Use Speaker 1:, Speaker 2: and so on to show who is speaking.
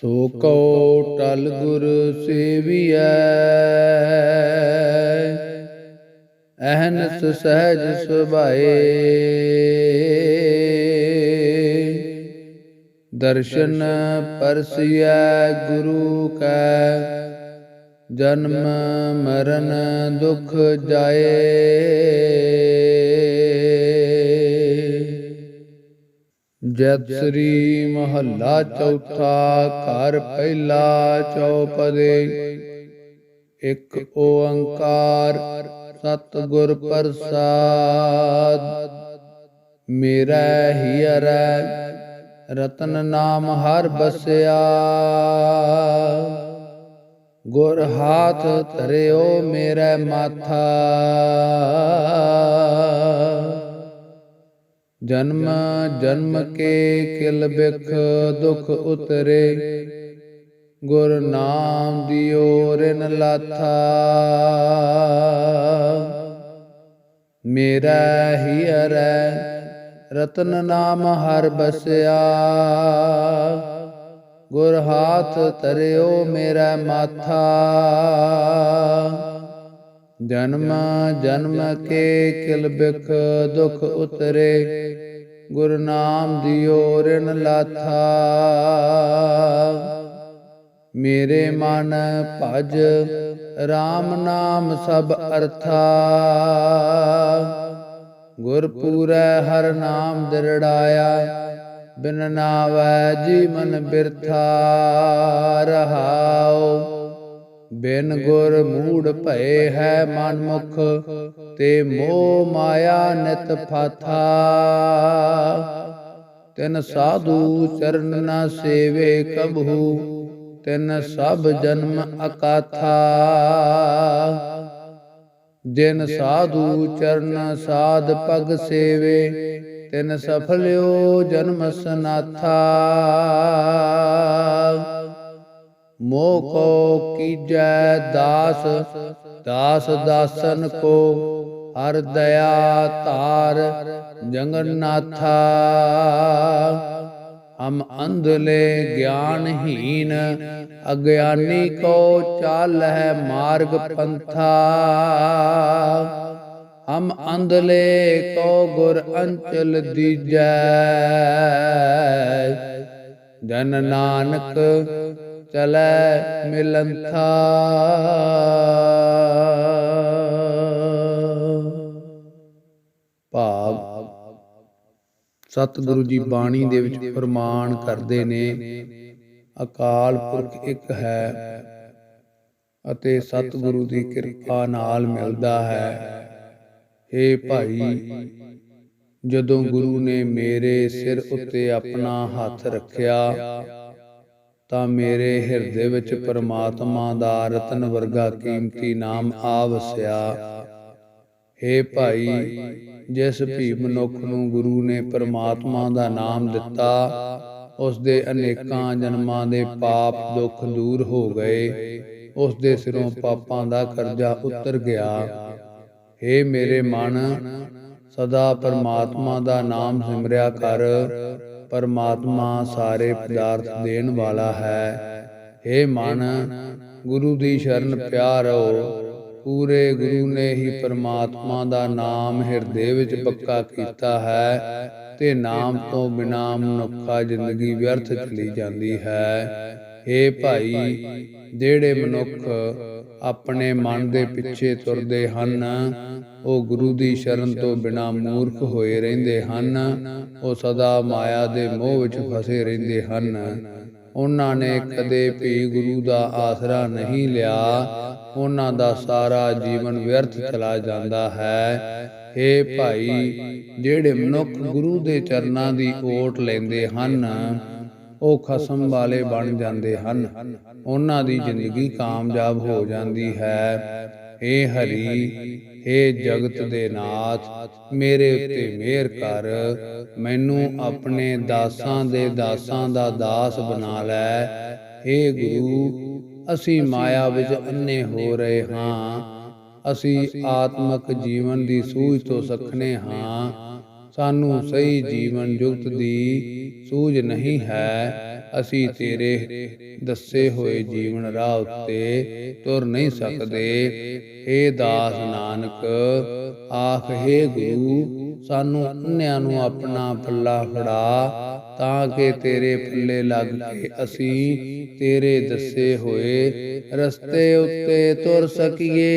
Speaker 1: ਸੋ Q ਟਲ ਗੁਰ ਸੇਵੀਐ। ਅਹਨਸ ਸਹਿਜ ਸੁਭਾਏ। ਦਰਸ਼ਨ ਪਰਸਿਐ ਗੁਰੂ ਕੈ। ਜਨਮ ਮਰਨ ਦੁਖ ਜਾਏ। ਜਤ ਸ੍ਰੀ ਮਹੱਲਾ ਚੌਥਾ ਘਰ ਪਹਿਲਾ ਚੌਪਦੇ। ਇੱਕ ਓੰਕਾਰ ਸਤਿਗੁਰ ਪ੍ਰਸਾਦ। ਮੇਰਾ ਹੀਰੈ ਰਤਨ ਨਾਮ ਹਰ ਬਸਿਆ। ਗੁਰ ਹਾਥ ਧਰਿਓ ਮੇਰਾ ਮਾਥਾ। ਜਨਮ ਜਨਮ ਕੇ ਕਿਲ ਬਿਖ ਦੁਖ ਉਤਰੇ। ਗੁਰ ਨਾਮ ਦਿਓ ਰਿਨ ਲਾਥਾ। ਮੇਰਾ ਹੀਰੈ ਰਤਨ ਨਾਮ ਹਰ ਬਸਿਆ। ਗੁਰ ਹਾਥ ਧਰਿਓ ਮੇਰਾ ਮਾਥਾ। ਜਨਮ ਜਨਮ ਕੇ ਕਿਲ ਬਿਖ ਦੁਖ ਉਤਰੇ। ਗੁਰ ਨਾਮ ਦਿਓ ਰਿਨ ਲਾਥਾ। ਮੇਰੇ ਮਨ ਭਜ RAM ਨਾਮ ਸਭ ਅਰਥਾ। ਗੁਰ ਪੂਰੈ ਹਰ ਨਾਮ ਦਿਰੜਾਇਆ, ਬਿਨ ਨਾਵੈ ਜੀਵਨ ਬਿਰਥਾ। ਰਹਾਉ ਬਿਨ ਗੁਰ ਮੂੜ ਭਏ ਹੈ ਮਨ ਮੁਖ ਤੇ ਮੋਹ ਮਾਇਆ ਨਿਤ ਫਾਥਾ। ਤਿਨ ਸਾਧੂ ਚਰਨ ਨਾ ਸੇਵੇ ਕਬਹੂ ਤਿਨ ਸਭ ਜਨਮ ਅਕਾਥਾ। ਜਿਨ ਸਾਧੂ ਚਰਨ ਸਾਧ ਪਗ ਸੇਵੇ, ਤਿਨ ਸਫਲਿਓ ਜਨਮ ਸਨਾਥਾ। ਮੋਹ ਕੋ ਕੀਜੈ ਦਾਸ ਦਾਸ ਦਾਸਨ ਕੋ ਹਰ ਦਇਆ ਧਾਰ ਜਗਨਨਾਥਾ ਹਮ ਅੰਧਲੇ ਗਿਆਨਹੀਨ, ਅਗਿਆਨੀ ਕੋ ਚਾਲਹਿ ਮਾਰਗ ਪੰਥਾ। ਹਮ ਅੰਧਲੇ ਕੋ ਗੁਰ ਅੰਚਲ ਦੀਜੈ। ਜਨ ਨਾਨਕ ਚਲੈ ਮਿਲੰਥਾ। ਭਾਵ ਸਤਿਗੁਰੂ ਜੀ ਬਾਣੀ ਦੇ ਵਿੱਚ ਫਰਮਾਨ ਕਰਦੇ ਨੇ ਅਕਾਲ ਪੁਰਖ ਇੱਕ ਹੈ ਅਤੇ ਸਤਿਗੁਰੂ ਦੀ ਕਿਰਪਾ ਨਾਲ ਮਿਲਦਾ ਹੈ। ਏ ਭਾਈ ਜਦੋਂ ਗੁਰੂ ਨੇ ਮੇਰੇ ਸਿਰ ਉੱਤੇ ਆਪਣਾ ਹੱਥ ਰੱਖਿਆ ਤਾਂ ਮੇਰੇ ਹਿਰਦੇ ਵਿੱਚ ਪਰਮਾਤਮਾ ਦਾ ਰਤਨ ਵਰਗਾ ਕੀਮਤੀ ਨਾਮ ਆ ਵਸਿਆ ਏ ਭਾਈ, ਜਿਸ ਭੀ ਮਨੁੱਖ ਨੂੰ ਗੁਰੂ ਨੇ ਪਰਮਾਤਮਾ ਦਾ ਨਾਮ ਦਿੱਤਾ, ਉਸ ਦੇ ਅਨੇਕਾਂ ਜਨਮਾਂ ਦੇ ਪਾਪ ਦੁੱਖ ਦੂਰ ਹੋ ਗਏ, ਉਸ ਦੇ ਸਿਰੋਂ ਪਾਪਾਂ ਦਾ ਕਰਜ਼ਾ ਉਤਰ ਗਿਆ। ਏ ਮੇਰੇ ਮਨ, ਸਦਾ ਪਰਮਾਤਮਾ ਦਾ ਨਾਮ ਸਿਮਰਿਆ ਕਰ। ਪਰਮਾਤਮਾ ਸਾਰੇ ਪਦਾਰਥ ਦੇਣ ਵਾਲਾ ਹੈ। ਏ ਮਨ, ਗੁਰੂ ਦੀ ਸ਼ਰਨ ਪਿਆ ਰਹੋ ਪੂਰੇ ਗੁਰੂ ਨੇ ਹੀ ਪਰਮਾਤਮਾ ਦਾ ਨਾਮ ਹਿਰਦੇ ਵਿੱਚ ਪੱਕਾ ਕੀਤਾ ਹੈ ਤੇ ਨਾਮ ਤੋਂ ਬਿਨਾ ਮਨੁੱਖਾ ਜ਼ਿੰਦਗੀ ਵਿਅਰਥ ਚਲੀ ਜਾਂਦੀ ਹੈ। ਏ ਭਾਈ, ਜਿਹੜੇ ਮਨੁੱਖ ਆਪਣੇ ਮਨ ਦੇ ਪਿੱਛੇ ਤੁਰਦੇ ਹਨ, ਉਹ ਗੁਰੂ ਦੀ ਸ਼ਰਨ ਤੋਂ ਬਿਨਾ ਮੂਰਖ ਹੋਏ ਰਹਿੰਦੇ ਹਨ, ਉਹ ਸਦਾ ਮਾਇਆ ਦੇ ਮੋਹ ਵਿੱਚ ਫਸੇ ਰਹਿੰਦੇ ਹਨ। ਉਹਨਾਂ ਨੇ ਕਦੇ ਵੀ ਗੁਰੂ ਦਾ ਆਸਰਾ ਨਹੀਂ ਲਿਆ, ਉਹਨਾਂ ਦਾ ਸਾਰਾ ਜੀਵਨ ਵਿਅਰਥ ਚਲਾ ਜਾਂਦਾ ਹੈ। ਏ ਭਾਈ, ਜਿਹੜੇ ਮਨੁੱਖ ਗੁਰੂ ਦੇ ਚਰਨਾਂ ਦੀ ਓਟ ਲੈਂਦੇ ਹਨ ਉਹ ਖਸਮ ਵਾਲੇ ਬਣ ਜਾਂਦੇ ਹਨ। ਉਹਨਾਂ ਦੀ ਜ਼ਿੰਦਗੀ ਕਾਮਯਾਬ ਹੋ ਜਾਂਦੀ ਹੈ। ਏ ਹਰੀ ਏ ਜਗਤ ਦੇ ਨਾਥ, ਮੇਰੇ ਉੱਤੇ ਮਿਹਰ ਕਰ। ਮੈਨੂੰ ਆਪਣੇ ਦਾਸਾਂ ਦੇ ਦਾਸਾਂ ਦਾ ਦਾਸ ਬਣਾ ਲੈ। ਏ ਗੁਰੂ, ਅਸੀਂ ਮਾਇਆ ਵਿੱਚ ਅੰਨੇ ਹੋ ਰਹੇ ਹਾਂ। ਅਸੀਂ ਆਤਮਿਕ ਜੀਵਨ ਦੀ ਸੂਝ ਤੋਂ ਸਖਣੇ ਹਾਂ। ਸਾਨੂੰ ਸਹੀ ਜੀਵਨ ਜੁਗਤ ਦੀ ਸੂਝ ਨਹੀਂ ਹੈ। ਅਸੀਂ ਤੇਰੇ ਦੱਸੇ ਹੋਏ ਜੀਵਨ ਰਾਹ ਉੱਤੇ ਤੁਰ ਨਹੀਂ ਸਕਦੇ। ਏ ਦਾਸ ਨਾਨਕ ਆਖ ਹੈ ਗੁਰੂ ਸਾਨੂੰ ਅੰਨਿਆਂ ਨੂੰ ਆਪਣਾ ਪੱਲਾ ਫੜਾ ਤਾਂ ਕਿ ਤੇਰੇ ਪੱਲੇ ਲੱਗ ਕੇ ਅਸੀਂ ਤੇਰੇ ਦੱਸੇ ਹੋਏ ਰਸਤੇ ਉੱਤੇ ਤੁਰ ਸਕੀਏ।